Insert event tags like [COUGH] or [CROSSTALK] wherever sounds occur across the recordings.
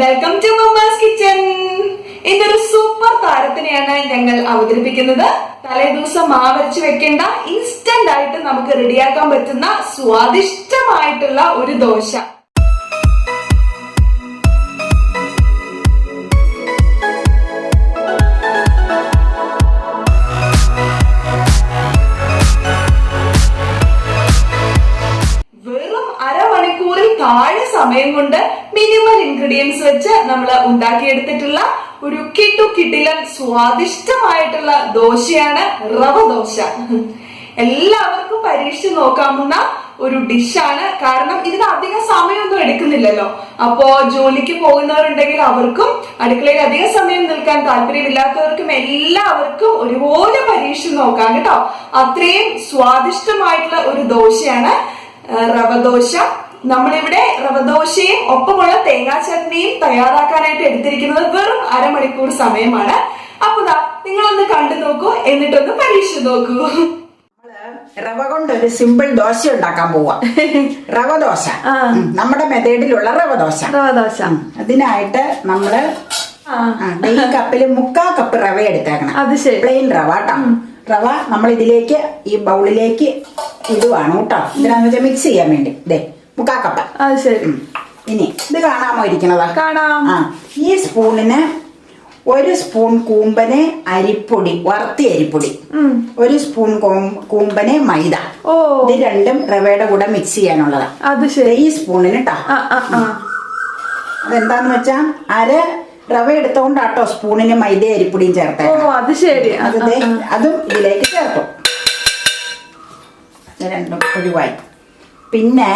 Welcome to mamma's kitchen ഇന്നൊരു super താരത്തിനെയാണ് ഞങ്ങൾ അവതരിപ്പിക്കുന്നത്. തലേദിവസം മാവരച്ച് വെക്കേണ്ട ഇൻസ്റ്റന്റ് ആയിട്ട് നമുക്ക് റെഡിയാക്കാൻ പറ്റുന്ന സ്വാദിഷ്ടമായിട്ടുള്ള ഒരു ദോശ. ഇൻഗ്രീഡിയൻസ് വെച്ച് നമ്മൾ ഉണ്ടാക്കിയെടുത്തിട്ടുള്ള ഒരു കിട്ടു കിട്ടിലൻ സ്വാദിഷ്ടമായിട്ടുള്ള ദോശയാണ് റവ ദോശ. എല്ലാവർക്കും പരീക്ഷിച്ച് നോക്കാവുന്ന ഒരു ഡിഷാണ്. കാരണം ഇതിന് അധികം സമയമൊന്നും എടുക്കുന്നില്ലല്ലോ. അപ്പോ ജോലിക്ക് പോകുന്നവരുണ്ടെങ്കിൽ അവർക്കും അടുക്കളയിൽ അധികം സമയം നിൽക്കാൻ താല്പര്യമില്ലാത്തവർക്കും എല്ലാവർക്കും ഒരുപോലെ പരീക്ഷിച്ച് നോക്കാം കേട്ടോ. അത്രയും സ്വാദിഷ്ടമായിട്ടുള്ള ഒരു ദോശയാണ് റവ റവദോശ നമ്മളിവിടെ റവദോശയും ഒപ്പമുള്ള തേങ്ങാ ചട്നിയും തയ്യാറാക്കാനായിട്ട് എടുത്തിരിക്കുന്നത് വെറും അരമണിക്കൂർ സമയമാണ്. അപ്പൊ ദാ നിങ്ങളൊന്ന് കണ്ടു നോക്കൂ എന്നിട്ടൊന്ന് പരീക്ഷിച്ചു നോക്കൂ. റവ കൊണ്ട് ഒരു സിമ്പിൾ ദോശ ഉണ്ടാക്കാൻ പോവാ. റവ ദോശ നമ്മുടെ മെത്തേഡിലുള്ള റവ ദോശ റവദോശ അതിനായിട്ട് നമ്മൾ ഈ കപ്പിൽ മുക്കാ കപ്പ് റവ എടുത്തേക്കണം. അത് ശരി. പ്ലെയിൻ റവ കേട്ടോ റവ നമ്മൾ ഇതിലേക്ക് ഈ ബൗളിലേക്ക് ഇടുവാണ് കേട്ടോ ഇതിനാന്ന് വെച്ചാൽ മിക്സ് ചെയ്യാൻ വേണ്ടി. ദേ. മുക്കാ കപ്പ് അത് ശരി. ഇനി ഇത് കാണാമോ ഇരിക്കണതാ കാണാം. ആ ഈ സ്പൂണിന് ഒരു സ്പൂൺ കൂമ്പന് അരിപ്പൊടി വറുത്തി അരിപ്പൊടി. ഒരു സ്പൂൺ കൂമ്പന് മൈദ. ഓ. ഇത് രണ്ടും റവയുടെ കൂടെ മിക്സ് ചെയ്യാനുള്ളതാ. അത് ശരി. ഈ സ്പൂണിന് ട്ടാ. അതെന്താന്ന് വെച്ചാ അര റവ എടുത്തോണ്ടാട്ടോ സ്പൂണിന് മൈദ അരിപ്പൊടിയും ചേർത്തേ. ഓ അത് ശരി. അത് അതും ഇതിലേക്ക് ചേർത്തു. രണ്ടും ഒഴിവായി. പിന്നെ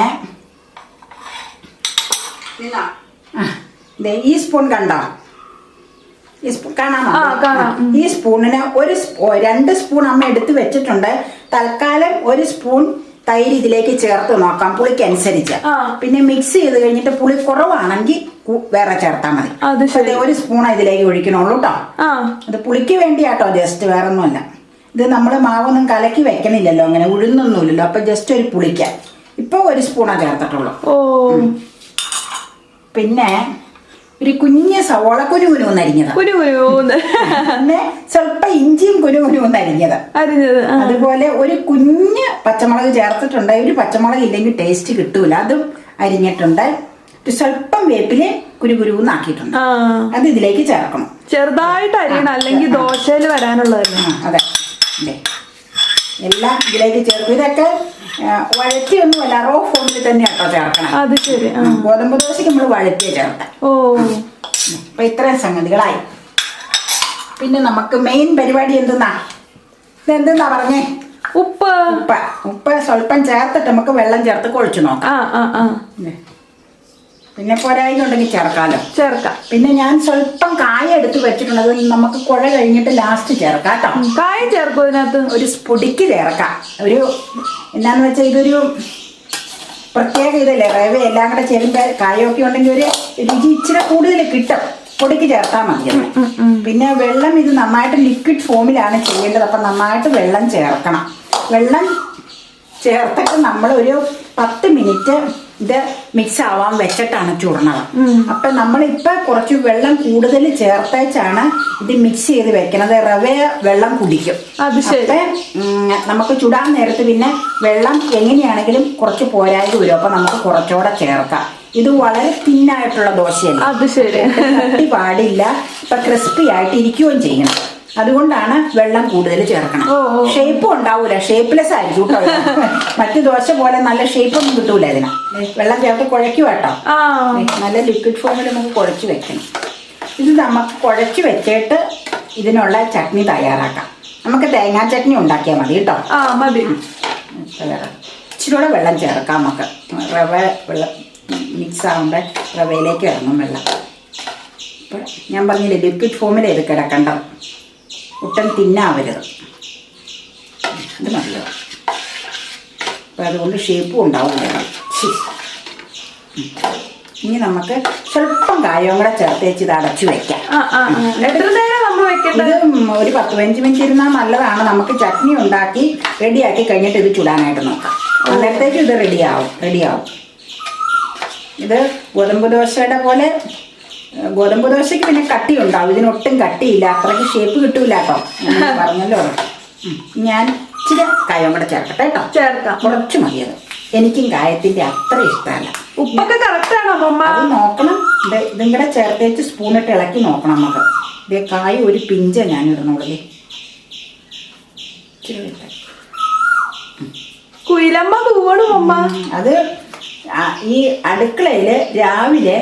ഈ സ്പൂൺ കണ്ടോ? ഈ സ്പൂൺ കാണാമോ. ഈ സ്പൂണിന് ഒരു രണ്ട് സ്പൂൺ അമ്മ എടുത്ത് വെച്ചിട്ടുണ്ട്. തൽക്കാലം ഒരു സ്പൂൺ തൈര് ഇതിലേക്ക് ചേർത്ത് നോക്കാം പുളിക്കനുസരിച്ച്. പിന്നെ മിക്സ് ചെയ്ത് കഴിഞ്ഞിട്ട് പുളി കുറവാണെങ്കിൽ വേറെ ചേർത്താൽ മതി. അത് ഒരു സ്പൂൺ ഇതിലേക്ക് ഒഴിക്കണുള്ളൂ കേട്ടോ അത് പുളിക്ക് വേണ്ടിയാട്ടോ ജസ്റ്റ് വേറെ ഒന്നുമല്ല ഇത് നമ്മൾ മാവൊന്നും കലക്കി വെക്കണില്ലല്ലോ അങ്ങനെ ഉഴുന്നൊന്നുമില്ലല്ലോ അപ്പൊ ജസ്റ്റ് ഒരു പുളിക്ക. ഇപ്പൊ ഒരു സ്പൂണാ ചേർത്തിട്ടുള്ളൂ. ഓ. പിന്നെ ഒരു കുഞ്ഞ് സവോള കുനുകുനുന്ന് അരിഞ്ഞത് കുരു കുരുന്ന് പിന്നെ സ്വല്പം ഇഞ്ചിയും കുനുകുനുന്ന് അരിഞ്ഞത് അരിഞ്ഞത് അതുപോലെ ഒരു കുഞ്ഞ് പച്ചമുളക് ചേർത്തിട്ടുണ്ട്. ഒരു പച്ചമുളക് ഇല്ലെങ്കിൽ ടേസ്റ്റ് കിട്ടൂല. അതും അരിഞ്ഞിട്ടുണ്ട്. സ്വല്പം വേപ്പിൽ കുരുകുരുന്നാക്കിയിട്ടുണ്ട് അത് ഇതിലേക്ക് ചേർക്കണം. ചെറുതായിട്ട് അരിയണം. അല്ലെങ്കിൽ ദോശയിൽ വരാനുള്ളതല്ലേ? അതെ. അതെ. എല്ലാം ഇതിലേക്ക് ചേർക്കും. ഇതൊക്കെ വഴറ്റിയൊന്നുമല്ല റോ ഫോമിൽ തന്നെ കേട്ടോ ചേർക്കണം. അത് ശരി ഗോതമ്പ് ദോശയ്ക്ക് നമ്മൾ വഴറ്റിയ ചേർക്കാം ഓ. അപ്പൊ ഇത്രയും സംഗതികളായി. പിന്നെ നമുക്ക് മെയിൻ പരിപാടി എന്തെന്നാ? ഇതെന്തെന്നാ പറഞ്ഞേ? ഉപ്പ്. ഉപ്പ്. ഉപ്പ് സ്വല്പം ചേർത്തിട്ട് നമുക്ക് വെള്ളം ചേർത്ത് കുഴച്ചു നോക്കാം. ആ ആ ആ. ദേ. പിന്നെ പോരായിന്നുണ്ടെങ്കിൽ ചേർക്കാമല്ലോ ചേർക്കാം. പിന്നെ ഞാൻ സ്വല്പം കായ എടുത്ത് വെച്ചിട്ടുണ്ട് അത് നമുക്ക് കുഴ കഴിഞ്ഞിട്ട് ലാസ്റ്റ് ചേർക്കാം കേട്ടോ. കായ കായം ചേർക്കും ഇതിനകത്ത്. ഒരു സ്പുടിക്ക് ചേർക്കാം. ഒരു എന്നാന്ന് വെച്ചാൽ ഇതൊരു പ്രത്യേക ഇതല്ലേ? റവ എല്ലാം കൂടെ ചേരുമ്പോൾ കായൊക്കെ ഉണ്ടെങ്കിൽ ഒരു രുചി ഇച്ചിരി കൂടുതൽ കിട്ടും. പൊടിക്ക് ചേർത്താൽ മതി പിന്നെ വെള്ളം ഇത് നന്നായിട്ട് ലിക്വിഡ് ഫോമിലാണ് ചെയ്യേണ്ടത്. അപ്പം നന്നായിട്ട് വെള്ളം ചേർക്കണം. വെള്ളം ചേർത്തിട്ട് നമ്മൾ ഒരു പത്ത് മിനിറ്റ് ഇത് മിക്സ് ആവാൻ വെച്ചിട്ടാണ് ചുടണത്. അപ്പൊ നമ്മളിപ്പോ കുറച്ച് വെള്ളം കൂടുതൽ ചേർത്തേച്ചാണ് ഇത് മിക്സ് ചെയ്ത് വെക്കണത്. റവ വെള്ളം കുടിക്കും. അത് ശരി. നമുക്ക് ചുടാൻ നേരത്ത് പിന്നെ വെള്ളം എങ്ങനെയാണെങ്കിലും കുറച്ച് പോരായി വരും. അപ്പൊ നമുക്ക് കുറച്ചുകൂടെ ചേർക്കാം. ഇത് വളരെ തിന്നായിട്ടുള്ള ദോശയല്ല? അത് ശരി. പാടില്ല. ഇപ്പൊ ക്രിസ്പി ആയിട്ട് ഇരിക്കുകയും ചെയ്യണം. അതുകൊണ്ടാണ് വെള്ളം കൂടുതൽ ചേർക്കണം. ഷേപ്പ് ഉണ്ടാവൂല. ഷേപ്പ്ലെസ് ആയിരിക്കും കേട്ടോ മറ്റു ദോശ പോലെ നല്ല ഷേപ്പ് ഒന്നും കിട്ടൂല ഇതിന്. വെള്ളം ചേർത്ത് കുഴയ്ക്കും കേട്ടോ. നല്ല ലിക്വിഡ് ഫോമിൽ നമുക്ക് കുഴച്ച് വെക്കണം. ഇത് നമുക്ക് കുഴച്ച് വെച്ചിട്ട് ഇതിനുള്ള ചട്നി തയ്യാറാക്കാം. നമുക്ക് തേങ്ങാ ചട്നി ഉണ്ടാക്കിയാൽ മതി കേട്ടോ ആ മതി. ഇച്ചിരൂടെ വെള്ളം ചേർക്കാം നമുക്ക്. റവ വെള്ളം മിക്സ് ആകുമ്പോൾ റവയിലേക്ക് ഇറങ്ങും വെള്ളം. ഞാൻ പറഞ്ഞില്ലേ ലിക്വിഡ് ഫോമിൽ ഇത് കിടക്കേണ്ടത് ഒട്ടും തിന്നാവരുത്. അത് മതിയോ അപ്പം അതുകൊണ്ട് ഷേപ്പും ഉണ്ടാവില്ല. ഇനി നമുക്ക് സ്വല്പം കായവും കൂടെ ചേർത്ത് വെച്ച് ഇത് അടച്ചു വെക്കാം. എത്ര നേരം നമ്മൾ വെക്കേണ്ടത്? ഇത് ഒരു പത്ത് പതിനഞ്ച് മിനിറ്റ് ഇരുന്നാൽ നല്ലതാണ്. നമുക്ക് ചട്നി ഉണ്ടാക്കി റെഡിയാക്കി കഴിഞ്ഞിട്ട് ഇത് ചുടാനായിട്ട് നോക്കാം. അന്നേരത്തേക്ക് ഇത് റെഡിയാവും റെഡിയാവും ഇത് ഗോതമ്പ് ദോശയുടെ പോലെ ഗോതമ്പ് ദോശയ്ക്ക് പിന്നെ കട്ടി ഉണ്ടാവും ഇതിനൊട്ടും കട്ടിയില്ല. അത്രയ്ക്ക് ഷേപ്പ് കിട്ടൂല കേട്ടോ. പറഞ്ഞല്ലോ. ഞാൻ ഇച്ചിരി കായം കൂടെ ചേർക്കട്ടെ കേട്ടോ. ചേർക്കാം. കുറച്ച് മതിയത് എനിക്കും കായത്തിന്റെ അത്ര ഇഷ്ടമല്ല. ഉപ്പൊക്കെ കറക്റ്റാണോ അത് നോക്കണം. ഇത് ഇതും കൂടെ ചേർത്തേച്ച് സ്പൂണിട്ട് ഇളക്കി നോക്കണം നമുക്ക്. ഇതേ കായ ഒരു പിഞ്ച ഞാൻ ഇട്ടേ. കുയിലമ്മ തൂവണു അമ്മ. അത് ഈ അടുക്കളയിൽ രാവിലെ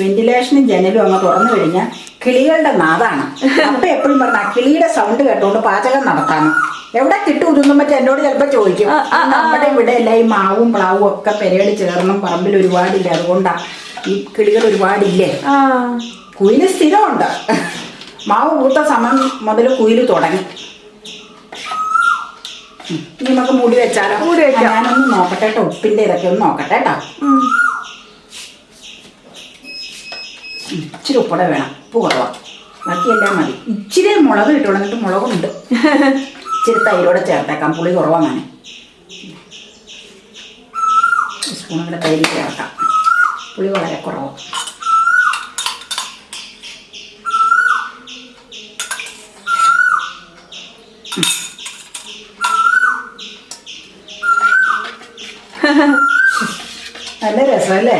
വെന്റിലേഷനും ജനലും അങ്ങ് തുറന്നു കഴിഞ്ഞാൽ കിളികളുടെ നാദാണ്. അപ്പൊ എപ്പോഴും പറഞ്ഞ കിളിയുടെ സൗണ്ട് കേട്ടോണ്ട് പാചകം നടത്താനും എവിടെ കിട്ടും ഇതൊന്നും പറ്റി എന്നോട് ചിലപ്പോ ചോദിക്കും. നമ്മുടെ ഇവിടെ എല്ലാം ഈ മാവും പ്ലാവും ഒക്കെ പെരേടി ചേർന്നും പറമ്പിൽ ഒരുപാടില്ല അതുകൊണ്ടാ ഈ കിളികൾ ഒരുപാടില്ലേ? കുയിൽ സ്ഥിരമുണ്ട്. മാവ് പൂത്ത സമയം മുതൽ കുയിൽ തുടങ്ങി. നമുക്ക് മൂടി വെച്ചാലോ? മൂടി. ആ, ഞാനൊന്ന് നോക്കട്ടെ കേട്ടോ ഉപ്പിന്റെ ഇതൊക്കെ ഒന്ന് നോക്കട്ടെ കേട്ടോ ഇച്ചിരി ഉപ്പട വേണം. ഉപ്പ് കുറവാ. ബാക്കിയെല്ലാം മതി. ഇച്ചിരി മുളക് കിട്ടുള്ളൂ എന്നിട്ട് മുളകുണ്ട്. ഇച്ചിരി തൈരോടെ ചേർത്തേക്കാം. പുളി കുറവാണ്. സ്പൂൺ കൂടെ തൈര് ചേർക്കാം. പുളി വളരെ കുറവ്. [LAUGHS] നല്ല രസമല്ലേ?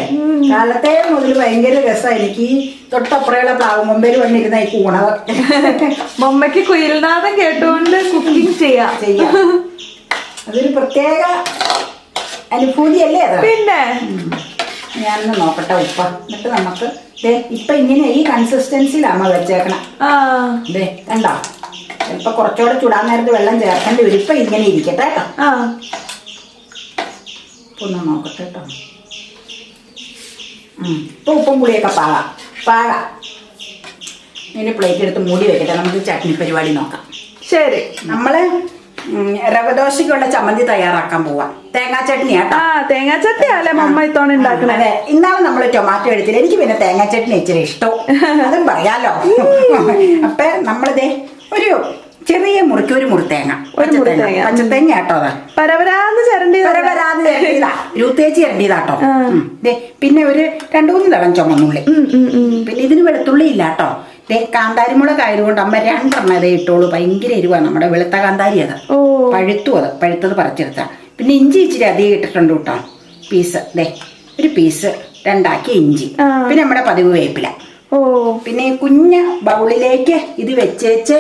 കാലത്തെ മുതൽ ഭയങ്കര രസമാണ് എനിക്ക് തൊട്ടപ്പുറയുള്ള പ്ലാവ് മുമ്പിൽ വന്നിരുന്ന ഈ കൂണത് [LAUGHS] മമ്മയ്ക്ക് കുയിൽനാഥം കേട്ടുകൊണ്ട് കുക്കിംഗ് ചെയ്യാം. ചെയ്യാം. [LAUGHS] അതൊരു പ്രത്യേക അനുഭൂതിയല്ലേ പിന്നെ? ഞാനൊന്ന് നോക്കട്ടെ ഉപ്പ. എന്നിട്ട് നമുക്ക് ഇപ്പൊ ഇങ്ങനെ ഈ കൺസിസ്റ്റൻസിയിലാണ് വെച്ചേക്കണം. അതെ കണ്ടോ? ചിലപ്പോ കുറച്ചുകൂടെ ചുടാൻ നേരത്ത് വെള്ളം ചേർക്കേണ്ടി വരും. ഇപ്പൊ ഇങ്ങനെ ഇരിക്കട്ടെ കേട്ടോ. ഒന്ന് നോക്കട്ടെ കേട്ടോ. ഉപ്പും പുളിയൊക്കെ പാകാം പാകാം ഇനി പ്ലേറ്റ് എടുത്ത് മൂടി വെക്കട്ടെ. നമുക്ക് ചട്നി പരിപാടി നോക്കാം. ശരി. നമ്മൾ രവദോശയ്ക്കുള്ള ചമ്മന്തി തയ്യാറാക്കാൻ പോവാം. തേങ്ങാ ചട്നി ആട്ടാ ആ തേങ്ങാ ചട്ടിയല്ലേ മമ്മ ഇത്തവണ ഉണ്ടാക്കണേ? അതെ. ഇന്നാണ് നമ്മൾ ടൊമാറ്റോ എടുത്തില്ല? എനിക്ക് പിന്നെ തേങ്ങാ ചട്നി ഇച്ചിരി ഇഷ്ടവും അതും പറയാലോ. അപ്പൊ നമ്മളിതേ ഒരു ചെറിയ മുറിക്ക് ഒരു മുറിത്തേങ്ങ ഒരു മുറിത്തേങ്ങ. പച്ചത്തേങ്ങ. കേട്ടോ അതാ. പരവരാന്ന് ചരണ്ടി പരപരാന്ന് ചേർത്തിയതാ രൂത്തേച്ചി ചേർത്തിയതാട്ടോ പിന്നെ ഒരു രണ്ടു മൂന്ന് തളം ചുമന്നുള്ളി. പിന്നെ ഇതിന് വെളുത്തുള്ളി ഇല്ല കേട്ടോ. ദേ കാന്താരിമുളക് ആയതുകൊണ്ട് അമ്മ രണ്ടെണ്ണം അതേ ഇട്ടോളൂ. ഭയങ്കര എരിവാണ് നമ്മുടെ വെളുത്ത കാന്താരി അത്. പഴുത്തു അത്. പഴുത്തത് പറിച്ചെടുത്ത. പിന്നെ ഇഞ്ചി ഇച്ചിരി അധികം ഇട്ടിട്ടുണ്ട് കേട്ടോ. പീസ്. ദേ ഒരു പീസ് രണ്ടാക്കി ഇഞ്ചി. പിന്നെ നമ്മുടെ പതിവ് വേപ്പില. ഓ. പിന്നെ കുഞ്ഞ ബൗളിലേക്ക് ഇത് വെച്ചേച്ച്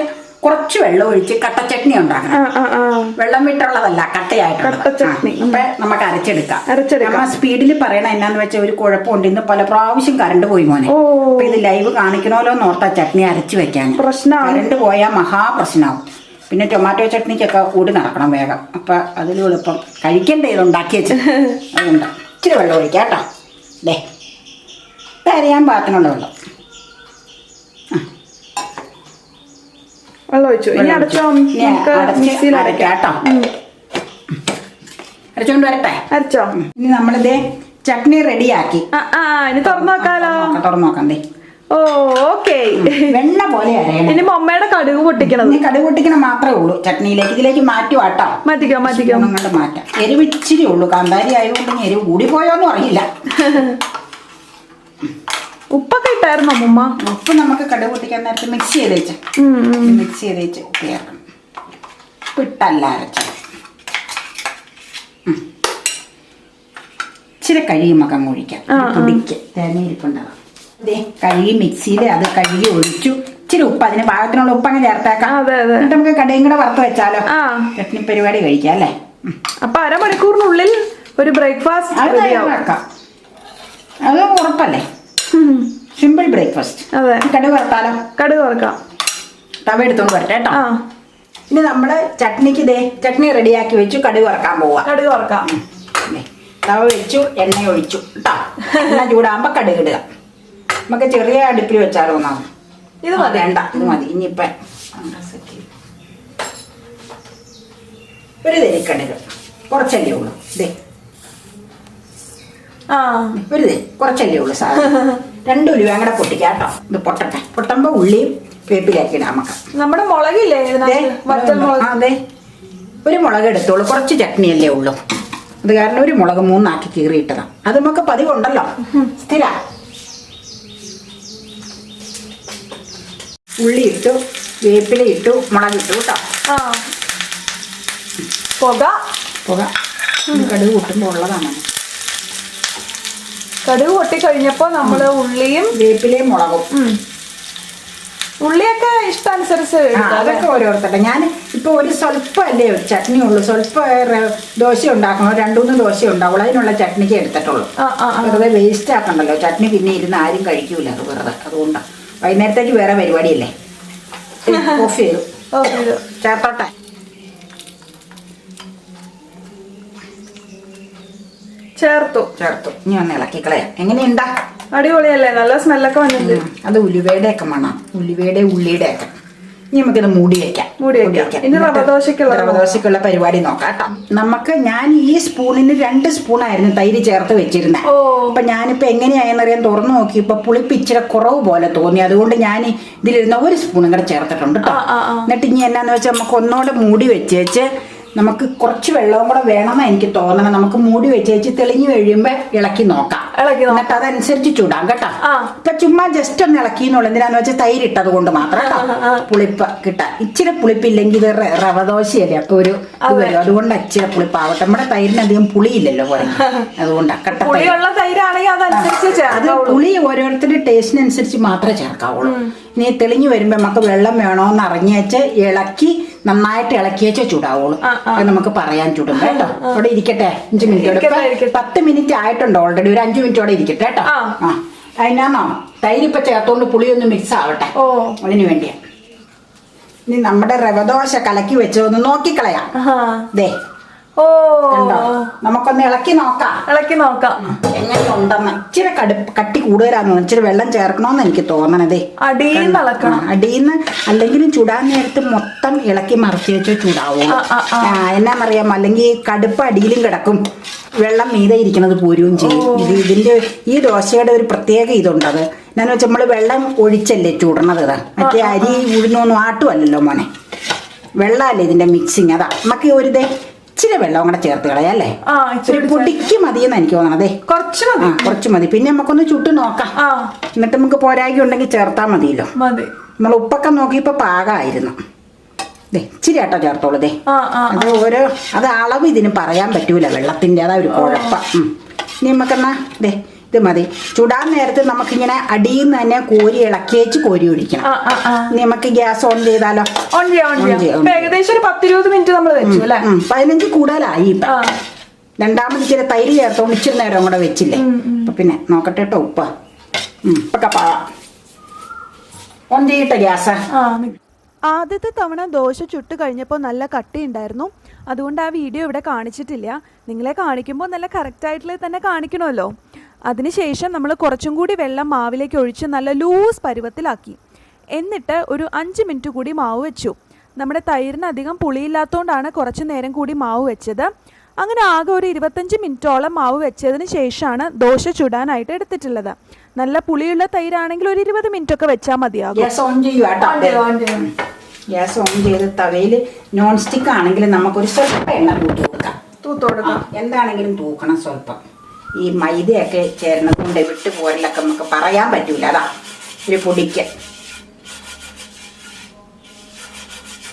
കുറച്ച് വെള്ളം ഒഴിച്ച് കട്ട ചട്നി ഉണ്ടാക്കണം. വെള്ളം വിട്ടുള്ളതല്ല കട്ടയായിട്ടുള്ളത്. അപ്പൊ നമുക്ക് അരച്ചെടുക്കാം. അരച്ചെടുക്കാം. നമ്മ സ്പീഡിൽ പറയണ എന്നാന്ന് വെച്ചാൽ ഒരു കുഴപ്പമുണ്ട്. ഇന്ന് പല പ്രാവശ്യം കറണ്ട് പോയി മോനെ. അപ്പൊ ഇത് ലൈവ് കാണിക്കണമല്ലോ എന്ന് ഓർത്താ ചട്നി അരച്ചു വെക്കാൻ. പ്രശ്നം കറണ്ട് പോയാൽ മഹാപ്രശ്നമാവും പിന്നെ ടൊമാറ്റോ ചട്നിക്കൊക്കെ കൂടി നടക്കണം വേഗം. അപ്പൊ അതിലും എളുപ്പം. കഴിക്കണ്ടേ ഇത് ഉണ്ടാക്കി വെച്ച്. [LAUGHS] അതുകൊണ്ട് ഇച്ചിരി വെള്ളം ഒഴിക്കാം കേട്ടോ. ദേ. ഇത് അരയാൻ പാകത്തിനുള്ള വെള്ളം. വെള്ളം ഒഴിച്ചു. ഇനി അടച്ചോ? നമുക്ക് മിക്സിയിൽ കേട്ടോ. അരച്ചോണ്ട് വരട്ടെ? അരച്ചോ. ഇനി നമ്മളിത് ചട്നി റെഡിയാക്കി. ഇനി തുറന്നു നോക്കാലോ. തുറന്നു നോക്കാം ദേ. ഓ ഓക്കെ. വെണ്ണ പോലെ അരയണം. ഇനി മമ്മയുടെ കടുക് പൊട്ടിക്കണം നീ കടുക് പൊട്ടിക്കണം മാത്രമേ ഉള്ളൂ. ചട്നിയിലേക്ക് ഇതിലേക്ക് മാറ്റി വാട്ടോ മാറ്റിക്കോ മാറ്റിക്കോ. മാറ്റാം. എരിവ് ഇച്ചിരി ഉള്ളൂ. കാന്താരി ആയതുകൊണ്ട് എരിവ് കൂടി പോയോന്നും അറിയില്ല. [LAUGHS] ഉപ്പൊക്കെ ഇട്ടായിരുന്നു അമ്മൂമ്മ ഉപ്പ് നമുക്ക് കടുക് പൊട്ടിക്കാൻ നേരത്തെ മിക്സ് ചെയ്ത് വെച്ച്. മിക്സ് ചെയ്ത് വെച്ച് ഉപ്പ് ചേർക്കണം ഉപ്പ് ഇട്ടല്ല അരച്ചത് ഇച്ചിരി കഴിയുമൊക്കെ മക്കം ഒഴിക്കാം. പൊടിക്ക്. കഴുകി മിക്സിയിൽ അത് കഴുകി ഒഴിച്ചു. ഇച്ചിരി ഉപ്പ് അതിന് പാകത്തിനുള്ള ഉപ്പ് അങ്ങ് ചേർത്തേക്കാം. എന്നിട്ട് നമുക്ക് കടയും കൂടെ വറുത്ത് വെച്ചാലോ? ചട്നി പരിപാടി കഴിക്കാം അല്ലേ. അപ്പൊ അരമണിക്കൂറിനുള്ളിൽ ഒരു ബ്രേക്ക്ഫാസ്റ്റ് അത് ഉറപ്പല്ലേ? സിമ്പിൾ ബ്രേക്ക്ഫാസ്റ്റ് അതെ. കടുക് വറുത്താലോ? കടുക് വറക്കാം. തവ എടുത്തോണ്ട് വരട്ടെ കേട്ടോ. ഇനി നമ്മൾ ചട്നിക്ക് ഇതേ ചട്നി റെഡിയാക്കി വെച്ചു കടുക് വറക്കാൻ പോവാ. കടുക് വറക്കാം. തവ വെച്ചു എണ്ണ ഒഴിച്ചു കേട്ടോ എണ്ണ ചൂടാകുമ്പോ കടുക് ഇടുക. നമുക്ക് ചെറിയ അടുപ്പിൽ വെച്ചാലോ ഒന്നാമത്. ഇത് മതി. വേണ്ട ഇത് മതി. ഇനിയിപ്പ ഒരു തരി കടുക് കുറച്ചല്ലേ ഉള്ളൂ. ആ ഒരു കുറച്ചല്ലേ ഉള്ളൂ സാധനം [LAUGHS] രണ്ട് ഉലുവ അങ്ങടെ പൊട്ടിക്കാം കേട്ടോ. ഇത് പൊട്ടട്ടെ. പൊട്ടുമ്പോ ഉള്ളിയും വേപ്പിലാക്കി ഇടാം നമുക്ക്. നമ്മുടെ മുളകില്ലേ അതെ. ഒരു മുളക് എടുത്തോളൂ. കുറച്ച് ചട്നിയല്ലേ ഉള്ളൂ. അത് കാരണം ഒരു മുളക് മൂന്നാക്കി കീറിയിട്ടതാ. അത് നമുക്ക് പതിവുണ്ടല്ലോ. സ്ഥിര. ഉള്ളി ഇട്ടു വേപ്പില ഇട്ടു മുളക് ഇട്ടു കേട്ടോ. പുക. പുക. കടുക് കൂട്ടുമ്പോൾ ഉള്ളതാണ്. കടുക് പൊട്ടി കഴിഞ്ഞപ്പോ നമ്മൾ ഉള്ളിയും വേപ്പിലയും മുളകും. ഉള്ളിയൊക്കെ ഇഷ്ടാനുസരിച്ച് അതൊക്കെ ഓരോരുത്തരുടെ. ഞാൻ ഇപ്പൊ ഒരു സ്വല്പം അല്ലേ ഒരു ചട്നി ഉള്ളൂ. സ്വല്പ ദോശ ഉണ്ടാക്കണം. രണ്ടു മൂന്ന് ദോശ ഉണ്ടാവുള്ളൂ. അതിനുള്ള ചട്നിക്ക് എടുത്തിട്ടുള്ളൂ. ആ ആ ആ. വെറുതെ വേസ്റ്റ് ആക്കണ്ടല്ലോ. ചട്നി പിന്നെ ഇരുന്ന് ആരും കഴിക്കൂല അത് വെറുതെ. അതുകൊണ്ടാണ് വൈകുന്നേരത്തേക്ക് വേറെ പരിപാടിയല്ലേ? [LAUGHS] ഓഫ് ചെയ്തു. ചേർത്തോട്ടെ. ചേർത്തു. ചേർത്തു. ഇനി ഒന്ന് ഇളക്കി കളയാം എങ്ങനെയുണ്ടാ? അടിപൊളിയല്ലേ? നല്ല സ്മെല്ലൊക്കെ വന്നിട്ടുണ്ട്. അത് ഉലുവയുടെ ഒക്കെ മണം. ഉലുവയുടെ ഉള്ളിയുടെ ഒക്കെ ഇനി നമുക്കിത് മൂടി വെക്കാം. മൂടി വെക്കാം. ഇനി റവദോശക്കുള്ള റവദോശയ്ക്കുള്ള പരിപാടി നോക്കാം കേട്ടോ. നമുക്ക് ഞാൻ ഈ സ്പൂണിന് രണ്ട് സ്പൂണായിരുന്നു തൈര് ചേർത്ത് വെച്ചിരുന്നത് ഓ. അപ്പൊ ഞാനിപ്പോ എങ്ങനെയായെന്നറിയാൻ തുറന്നു നോക്കിയപ്പോ പുളിപ്പ് ഇച്ചിരി കുറവ് പോലെ തോന്നി. അതുകൊണ്ട് ഞാൻ ഇതിലിരുന്ന ഒരു സ്പൂണും കൂടെ ചേർത്തിട്ടുണ്ട് കേട്ടോ. എന്നിട്ട് ഇനി എന്നാന്ന് വെച്ചാൽ നമുക്ക് ഒന്നോടെ മൂടി വെച്ചേച്ച് നമുക്ക് കുറച്ച് വെള്ളവും കൂടെ വേണമെന്ന് എനിക്ക് തോന്നണം നമുക്ക് മൂടി വെച്ചേച്ച് തെളിഞ്ഞു കഴിയുമ്പോ ഇളക്കി നോക്കാം. ഇളക്കി. എന്നിട്ട് അതനുസരിച്ച് ചൂടാം കേട്ടോ. ഇപ്പൊ ചുമ്മാ ജസ്റ്റ് ഒന്ന് ഇളക്കി ഇളക്കിന്നുള്ളൂ എന്തിനാന്ന് വെച്ചാൽ തൈര് ഇട്ടത് കൊണ്ട് മാത്രം കേട്ടോ. പുളിപ്പ് കിട്ടാം ഇച്ചിരി പുളിപ്പില്ലെങ്കിൽ ഇത് റവദോശയല്ലേ? റവ ദോശയല്ലേ അപ്പൊ ഒരു ഇത് വരും. അതുകൊണ്ട് ഇച്ചിരി പുളിപ്പാവട്ടെ. നമ്മുടെ തൈരിന് അധികം പുളിയില്ലല്ലോ പോലെ. അതുകൊണ്ടാ കട്ട പുളിയുള്ള തൈരാണെങ്കിൽ അതനുസരിച്ച് അത് പുളി ഓരോരുത്തരുടെ ടേസ്റ്റിനനുസരിച്ച് മാത്രമേ ചേർക്കാവുള്ളൂ. ഇനി തെളിഞ്ഞു വരുമ്പോ നമുക്ക് വെള്ളം വേണോന്ന് അറിഞ്ഞേച്ച് ഇളക്കി നന്നായിട്ട് ഇളക്കിയേച്ചേ ചൂടാവുള്ളൂ. അത് നമുക്ക് പറയാൻ ചൂടും കേട്ടോ. അവിടെ ഇരിക്കട്ടെ. അഞ്ച് മിനിറ്റ്. പത്ത് മിനിറ്റ് ആയിട്ടുണ്ട് ഓൾറെഡി ഒരു അഞ്ചു മിനിറ്റോടെ ഇരിക്കട്ടെ കേട്ടോ. ആ. അതിനാന്നോ തൈര് ഇപ്പൊ ചേർത്തോണ്ട് പുളിയൊന്നും മിക്സ് ആവട്ടെ. ഓ. അതിന് വേണ്ടിയാ. ഇനി നമ്മുടെ റവദോശ കലക്കി വെച്ചതൊന്ന് നോക്കിക്കളയാം. ദേ ഓ. നമുക്കൊന്ന് ഇളക്കി നോക്കാം. ഇളക്കി നോക്കാം. എങ്ങനെയുണ്ടെന്ന് ഇച്ചിരി കടുപ്പ് കട്ടി കൂടുതലാന്ന് ഇച്ചിരി വെള്ളം ചേർക്കണമെന്ന് എനിക്ക് തോന്നണതേ. അടിയിൽ ഇളക്കണം. അടിയിന്ന് അല്ലെങ്കിൽ ചുടാൻ നേരത്ത് മൊത്തം ഇളക്കി മറച്ചു വെച്ചോ ചൂടാവും. പറയാം. എന്നാന്നറിയാമോ അല്ലെങ്കിൽ കടുപ്പ് അടിയിലും കിടക്കും. വെള്ളം മീതെ ഇരിക്കുന്നത് പോരുകയും ചെയ്യും. ഇത് ഇതിന്റെ ഈ ദോശയുടെ ഒരു പ്രത്യേക ഇതുണ്ടത് എന്നാന്ന് വെച്ചാൽ നമ്മൾ വെള്ളം ഒഴിച്ചല്ലേ ചൂടണത് ഇതാ? മറ്റേ അരി ഉഴുന്നൊന്നും ആട്ടുമല്ലല്ലോ മോനെ. വെള്ളമല്ലേ ഇതിന്റെ മിക്സിങ് അതാ. നമുക്ക് ഒരു ഇച്ചിരി വെള്ളം കൂടെ ചേർത്ത് കളയല്ലേ അല്ലേ? ഒരു പൊടിക്ക് മതിയെന്ന് എനിക്ക് തോന്നണതേ കുറച്ച് മതി. കുറച്ച് മതി. പിന്നെ നമുക്കൊന്ന് ചുട്ട് നോക്കാം. എന്നിട്ട് നമുക്ക് പോരായി ഉണ്ടെങ്കിൽ ചേർത്താൽ മതിയല്ലോ. മതി. നമ്മൾ ഉപ്പൊക്കെ നോക്കിയപ്പോൾ പാകമായിരുന്നു ദേ ഇച്ചിരി ആട്ടോ ചേർത്തോളൂ ദേ. അത് ഓരോ അത് അളവ് ഇതിന് പറയാൻ പറ്റൂല വെള്ളത്തിന്റെ അതാ ഒരു കുഴപ്പം. ഇനി നമുക്കെന്നാ ദേ ഇത് മതി. ചുടാൻ നേരത്ത് നമുക്കിങ്ങനെ അടിയിൽ നിന്ന് തന്നെ കോരി ഇളക്കിയേച്ച് കോരി ഒഴിക്കണം. ആ ആ ആ. നമുക്ക് ഗ്യാസ് ഓൺ ചെയ്താലോ? ഓൺ ചെയ്യാം ഏകദേശം ഒരു പത്തിരുപത് മിനിറ്റ് നമ്മൾ വെച്ചു അല്ലേ? പതിനഞ്ച് കൂടുതലായി ഇപ്പം. രണ്ടാമത് ഇച്ചിരി തൈര് ചേർത്തോണ്ട് ഇച്ചിരി നേരം കൂടെ വെച്ചില്ലേ? അപ്പൊ പിന്നെ നോക്കട്ടെ കേട്ടോ ഉപ്പ. ഓൺ ചെയ്യട്ടെ ഗ്യാസ്? ആദ്യത്തെ തവണ ദോശ ചുട്ട് കഴിഞ്ഞപ്പോൾ നല്ല കട്ടി ഉണ്ടായിരുന്നു അതുകൊണ്ട് ആ വീഡിയോ ഇവിടെ കാണിച്ചിട്ടില്ല. നിങ്ങളെ കാണിക്കുമ്പോൾ നല്ല കറക്റ്റായിട്ടുള്ള തന്നെ കാണിക്കണമല്ലോ. അതിനുശേഷം നമ്മൾ കുറച്ചും കൂടി വെള്ളം മാവിലേക്ക് ഒഴിച്ച് നല്ല ലൂസ് പരുവത്തിലാക്കി. എന്നിട്ട് ഒരു അഞ്ച് മിനിറ്റ് കൂടി മാവ് വെച്ചു. നമ്മുടെ തൈരിന് അധികം പുളിയില്ലാത്തതുകൊണ്ടാണ് കുറച്ച് നേരം കൂടി മാവ് വെച്ചത്. അങ്ങനെ ആകെ ഒരു ഇരുപത്തഞ്ച് മിനിറ്റോളം മാവ് വെച്ചതിന് ശേഷമാണ് ദോശ ചുടാനായിട്ട് എടുത്തിട്ടുള്ളത്. നല്ല പുളിയുള്ള തൈരാണെങ്കിൽ ഒരു ഇരുപത് മിനിറ്റ് ഒക്കെ വെച്ചാൽ മതിയാകും ഗ്യാസ് ഓൺ ചെയ്യുക. ഗ്യാസ് ഓൺ ചെയ്ത് തവയിൽ നോൺ സ്റ്റിക്ക് ആണെങ്കിൽ നമുക്കൊരു സ്വല്പം എണ്ണ തൂക്കി കൊടുക്കാം. തൂത്ത് കൊടുക്കാം. എന്താണെങ്കിലും തൂക്കണം സ്വല്പം. ഈ മൈദയൊക്കെ ചേർന്നത് കൊണ്ട് വിട്ട് പോരലൊക്കെ നമുക്ക് പറയാൻ പറ്റൂല. അതാ ഒരു പൊടിക്ക്.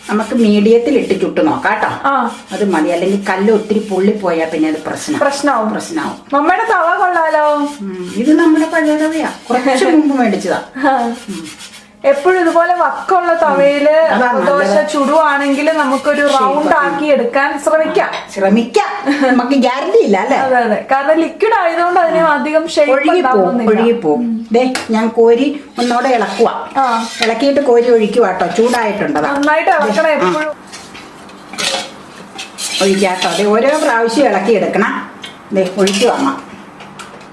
നമുക്ക് മീഡിയത്തിൽ ഇട്ട് ചുട്ട് നോക്കാം കേട്ടോ. ആ. അത് മതി. അല്ലെങ്കിൽ കല്ല് ഒത്തിരി പൊള്ളിപ്പോയാൽ പിന്നെ അത് പ്രശ്നം പ്രശ്നമാവും പ്രശ്നമാവും മമ്മയുടെ തവ കൊള്ളാലോ. ഇത് നമ്മുടെ പഴയതവയാ കുറച്ച് മുമ്പ് മേടിച്ചതാ. എപ്പോഴും ഇതുപോലെ വക്കുള്ള തവയിൽ ദോശ ചുടുവാണെങ്കിൽ നമുക്കൊരു റൗണ്ട് ആക്കി. എടുക്കാൻ ശ്രമിക്കാം. ശ്രമിക്കാം. നമുക്ക് ഗ്യാരണ്ടി ഇല്ല അല്ലേ? അതെ അതെ. കാരണം ലിക്വിഡ് ആയതുകൊണ്ട് അതിന് അധികം ഒഴുകിപ്പോവും ദേ ഞാൻ കോരി ഒന്നോടെ ഇളക്കുക ആ. ഇളക്കിയിട്ട് കോരി ഒഴിക്കുക കേട്ടോ ചൂടായിട്ടുണ്ട് നന്നായിട്ട് ഇളക്കണം എപ്പോഴും. ഒഴിക്കാട്ടോ അതെ ഓരോ പ്രാവശ്യം ഇളക്കി എടുക്കണം. ദേ ഒഴിച്ചു വന്നാ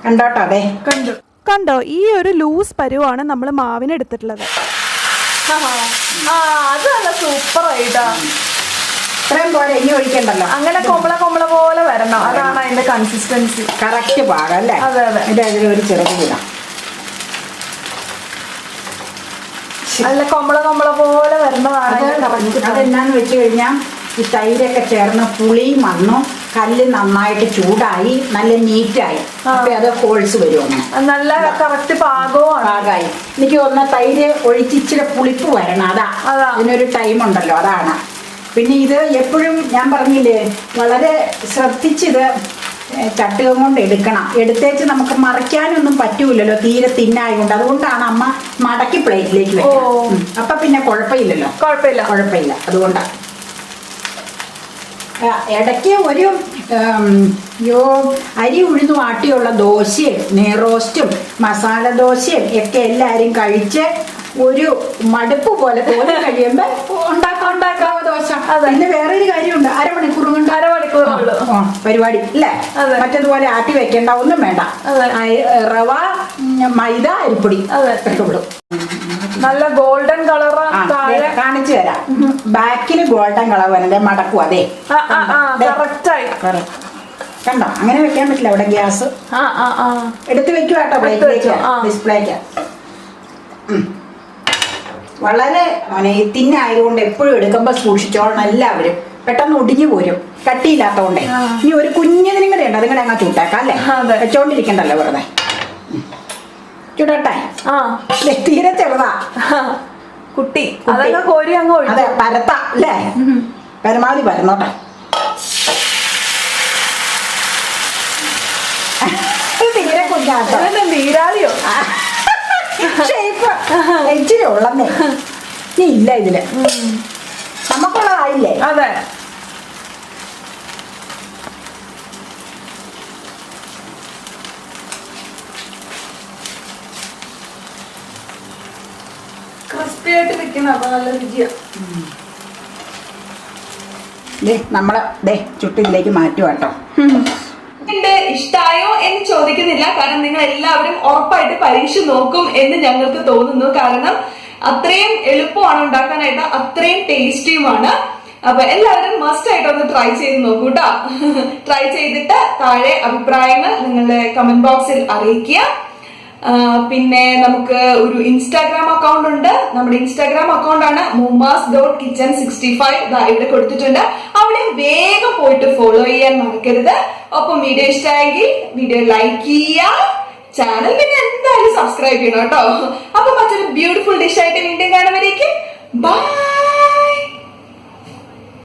കണ്ടോട്ടോ അതെ കണ്ടു. കണ്ടോ ഈ ഒരു ലൂസ് പരുവാണ് നമ്മൾ മാവിന് എടുത്തിട്ടുള്ളത്. അത് നല്ല സൂപ്പർ ആയിട്ടാ. ഇത്രയും പോലെ ഇനി ഒഴിക്കണ്ടല്ലോ. അങ്ങനെ കൊമ്പള കൊമ്പള പോലെ വരണം. അതാണ് അതിന്റെ കൺസിസ്റ്റൻസി കറക്റ്റ് പാകം അല്ലേ? അതെ, അതെ. അതിന്റെ അതിൽ ഒരു ചെറുത് കൂടാം നല്ല കൊമ്പള കൊമ്പള പോലെ വരുന്നതാണ് അതെന്നാന്ന് വെച്ച് കഴിഞ്ഞാൽ ഈ തൈരൊക്കെ ചേർന്ന് പുളിയും മണ്ണും കല്ല് നന്നായിട്ട് ചൂടായി നല്ല നീറ്റായി. അപ്പൊ അത് ഹോൾസ് വരും നല്ല കറക്റ്റ് പാകവും പാകായി. എനിക്ക് ഒന്ന് തൈര് ഒഴിച്ച് ഇച്ചിരി പുളിപ്പ് വരണം. അതാ. അതിനൊരു ടൈം ഉണ്ടല്ലോ. അതാണ്. പിന്നെ ഇത് എപ്പോഴും ഞാൻ പറഞ്ഞില്ലേ വളരെ ശ്രദ്ധിച്ചിത് ചട്ടുകം കൊണ്ട് എടുക്കണം. എടുത്തേച്ച് നമുക്ക് മറിക്കാനൊന്നും പറ്റൂലല്ലോ. തീരെ തിന്നായതുകൊണ്ട് അതുകൊണ്ടാണ് അമ്മ മടക്കി പ്ലേറ്റിലേക്ക്. വെക്കുന്നത് അപ്പൊ പിന്നെ കുഴപ്പമില്ലല്ലോ. കുഴപ്പമില്ല. കുഴപ്പമില്ല. അതുകൊണ്ടാണ് ഇടയ്ക്ക് ഒരു യോ അരി ഉഴുന്ന് വാട്ടിയുള്ള ദോശയും നെയ്റോസ്റ്റും മസാല ദോശയും ഒക്കെ എല്ലാവരും കഴിച്ച് ഒരു മടുപ്പ് പോലെ തോന്നി കഴിയുമ്പോൾ ഉണ്ടാക്കാം ഉണ്ടാക്കാവോ ദോശ വേറെ ഒരു കാര്യമുണ്ട്. അരമണിക്കൂർ കൊണ്ട് ഉള്ളൂ. പരിപാടി അല്ലേ മറ്റതുപോലെ ആട്ടി വെക്കേണ്ട ഒന്നും വേണ്ട. റവ മൈദ അരിപ്പൊടി ഇട്ടുവിടും നല്ല ഗോൾഡൻ കളർ കാണിച്ചു തരാം. ബാക്കിൽ ഗോൾഡൻ കളർ വരണ്ടേ? മടക്കും അതെ. കറക്റ്റായി കണ്ടോ? അങ്ങനെ വെക്കാൻ പറ്റില്ല അവിടെ ഗ്യാസ്. എടുത്ത് വെക്കുവാട്ടോ. ഡിസ്പ്ലേക്ക് വളരെ തിന്നായതുകൊണ്ട് എപ്പോഴും എടുക്കുമ്പോൾ സൂക്ഷിച്ചോളണം എല്ലാവരും. പെട്ടെന്ന് ഒടിഞ്ഞു പോരും. കട്ടിയില്ലാത്തതുകൊണ്ടേ ആ. ഇനി ഒരു കുഞ്ഞതിനും കൂടെ ഉണ്ട് അതും കൂടെ അങ്ങ് ചൂട്ടേക്കാം അല്ലേ? വെച്ചോണ്ടിരിക്കണ്ടല്ലോ വെറുതെ. ചൂടട്ടെ? ആ. തീരെ ചെറുതാ. കുട്ടി കോരി അങ്ങ് അതെ പരത്ത അല്ലേ? പരമാവധി പരന്നോട്ടെ. തീരെ കുഞ്ഞാട്ടോ. ഷേപ്പ് ഇച്ചിരി ഉള്ളന്നേ നീ ഇല്ല ഇതിൽ. നമുക്കുള്ളതായില്ലേ? അതെ. ക്രിസ്പി ആയിട്ട് നിൽക്കുന്ന അപ്പൊ നല്ല ദേ നമ്മൾ ദേ ചുട്ടിലേക്ക് മാറ്റുവാട്ടോ. ഉണ്ട് ഇഷ്ടായോ എന്ന് ചോദിക്കുന്നില്ല. കാരണം നിങ്ങൾ എല്ലാവരും ഉറപ്പായിട്ട് പരീക്ഷ നോക്കും എന്ന് ഞങ്ങൾക്ക് തോന്നുന്നു. കാരണം അത്രയും എളുപ്പമാണ് ഉണ്ടാക്കാനായിട്ട് അത്രയും ടേസ്റ്റിയുമാണ്. അപ്പൊ എല്ലാവരും മസ്റ്റ് ആയിട്ട് ഒന്ന് ട്രൈ ചെയ്ത് നോക്കൂ ട്രൈ [LAUGHS] ചെയ്തിട്ട് താഴെ അഭിപ്രായങ്ങൾ നിങ്ങളുടെ കമന്റ് ബോക്സിൽ അറിയിക്കുക. പിന്നെ നമുക്ക് ഒരു ഇൻസ്റ്റാഗ്രാം അക്കൗണ്ട് ഉണ്ട്. നമ്മുടെ ഇൻസ്റ്റാഗ്രാം അക്കൗണ്ട് ആണ് mummas dot kitchen sixty five ഇവിടെ കൊടുത്തിട്ടുണ്ട്. അവിടെ വേഗം പോയിട്ട് ഫോളോ ചെയ്യാൻ മറക്കരുത്. ഒപ്പം വീഡിയോ ഇഷ്ടമായെങ്കിൽ വീഡിയോ ലൈക്ക് ചെയ്യുക. ചാനൽ പിന്നെ എന്തായാലും സബ്സ്ക്രൈബ് ചെയ്യണം കേട്ടോ. അപ്പൊ മറ്റൊരു ബ്യൂട്ടിഫുൾ ഡിഷ് ആയിട്ട് വീണ്ടും കാണുമ്പോഴേക്കും ബൈ